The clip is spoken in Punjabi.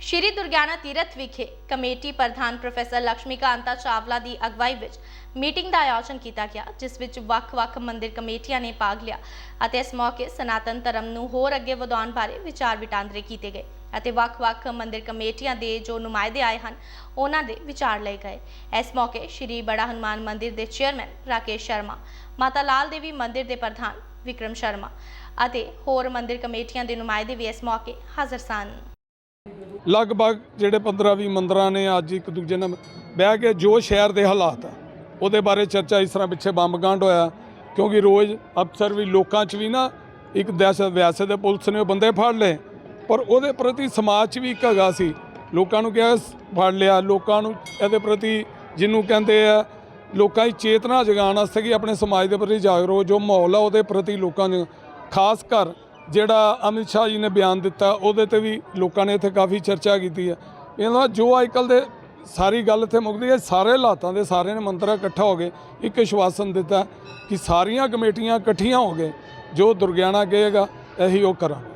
ਸ਼੍ਰੀ ਦੁਰਗਿਆਨਾ ਤੀਰਥ ਵਿਖੇ ਕਮੇਟੀ ਪ੍ਰਧਾਨ ਪ੍ਰੋਫੈਸਰ ਲక్ష్ਮੀਕਾਂਤਾ ਚਾਵਲਾ ਦੀ ਅਗਵਾਈ ਵਿੱਚ ਮੀਟਿੰਗ ਦਾ ਆਯੋਜਨ ਕੀਤਾ ਗਿਆ, ਜਿਸ ਵਿੱਚ ਵੱਖ-ਵੱਖ ਮੰਦਿਰ ਕਮੇਟੀਆਂ ਨੇ ਭਾਗ ਲਿਆ ਅਤੇ ਇਸ ਮੌਕੇ ਸਨਾਤਨ ਧਰਮ ਨੂੰ ਹੋਰ ਅੱਗੇ ਵਧਾਉਣ ਬਾਰੇ ਵਿਚਾਰ ਵਟਾਂਦਰੇ ਕੀਤੇ ਗਏ ਅਤੇ ਵੱਖ-ਵੱਖ ਮੰਦਿਰ ਕਮੇਟੀਆਂ ਦੇ ਜੋ ਨੁਮਾਇੰਦੇ ਆਏ ਹਨ, ਉਹਨਾਂ ਦੇ ਵਿਚਾਰ ਲਏ ਗਏ। ਇਸ ਮੌਕੇ ਸ਼੍ਰੀ ਬੜਾ ਹਨੂਮਾਨ ਮੰਦਿਰ ਦੇ ਚੇਅਰਮੈਨ ਰਾਕੇਸ਼ ਸ਼ਰਮਾ, ਮਾਤਾ ਲਾਲ ਦੇਵੀ ਮੰਦਿਰ ਦੇ ਪ੍ਰਧਾਨ ਵਿਕਰਮ ਸ਼ਰਮਾ ਅਤੇ ਹੋਰ ਮੰਦਿਰ ਕਮੇਟੀਆਂ ਦੇ ਨੁਮਾਇੰਦੇ ਵੀ ਇਸ ਮੌਕੇ ਹਾਜ਼ਰ ਸਨ। ਲਗਭਗ ਜਿਹੜੇ 15-20 ਮੰਦਰਾਂ ਨੇ ਅੱਜ ਇੱਕ ਦੂਜੇ ਨਾਲ ਬਹਿ ਕੇ ਜੋ ਸ਼ਹਿਰ ਦੇ ਹਾਲਾਤ ਆ, ਉਹਦੇ ਬਾਰੇ ਚਰਚਾ ਇਸ ਤਰ੍ਹਾਂ ਪਿੱਛੇ ਬੰਬ ਕਾਂਡ ਹੋਇਆ, ਕਿਉਂਕਿ ਰੋਜ਼ ਅਫਸਰ ਵੀ ਲੋਕਾਂ 'ਚ ਵੀ ਨਾ ਇੱਕ ਦਹਿਸ਼ਤ ਵੈਸੇ ਦੇ ਪੁਲਿਸ ਨੇ ਉਹ ਬੰਦੇ ਫੜ ਲਏ, ਪਰ ਉਹਦੇ ਪ੍ਰਤੀ ਸਮਾਜ 'ਚ ਵੀ ਇੱਕ ਹੈਗਾ ਸੀ, ਲੋਕਾਂ ਨੂੰ ਕਿਹਾ ਫੜ ਲਿਆ, ਲੋਕਾਂ ਨੂੰ ਇਹਦੇ ਪ੍ਰਤੀ ਜਿਹਨੂੰ ਕਹਿੰਦੇ ਆ, ਲੋਕਾਂ ਦੀ ਚੇਤਨਾ ਜਗਾਉਣ ਵਾਸਤੇ ਕਿ ਆਪਣੇ ਸਮਾਜ ਦੇ ਪ੍ਰਤੀ ਜਾਗਰੂਕ ਜੋ ਮਾਹੌਲ ਆ ਉਹਦੇ ਪ੍ਰਤੀ ਲੋਕਾਂ ਨੂੰ ਖਾਸ ਕਰ ਜਿਹੜਾ ਅਮਿਤ ਸ਼ਾਹ ਜੀ ਨੇ ਬਿਆਨ ਦਿੱਤਾ, ਉਹਦੇ ਤੇ ਵੀ ਲੋਕਾਂ ਨੇ ਇੱਥੇ ਕਾਫੀ ਚਰਚਾ ਕੀਤੀ ਹੈ। ਇਹਨਾਂ ਜੋ ਅੱਜਕੱਲ ਦੇ ਸਾਰੀ ਗੱਲ ਇੱਥੇ ਮੁੱਕਦੀ ਹੈ, ਸਾਰੇ ਹਾਲਾਤਾਂ ਦੇ ਸਾਰਿਆਂ ਨੇ ਮੰਤਰ ਇਕੱਠਾ ਹੋ ਗਏ, ਇੱਕ ਵਿਸ਼ਵਾਸਨ ਦਿੱਤਾ ਕਿ ਸਾਰੀਆਂ ਕਮੇਟੀਆਂ ਇਕੱਠੀਆਂ ਹੋ ਗਏ, ਜੋ ਦੁਰਗਿਆਣਾ ਕਹੇਗਾ, ਇਹੀ ਉਹ ਕਰਾਂਗੇ।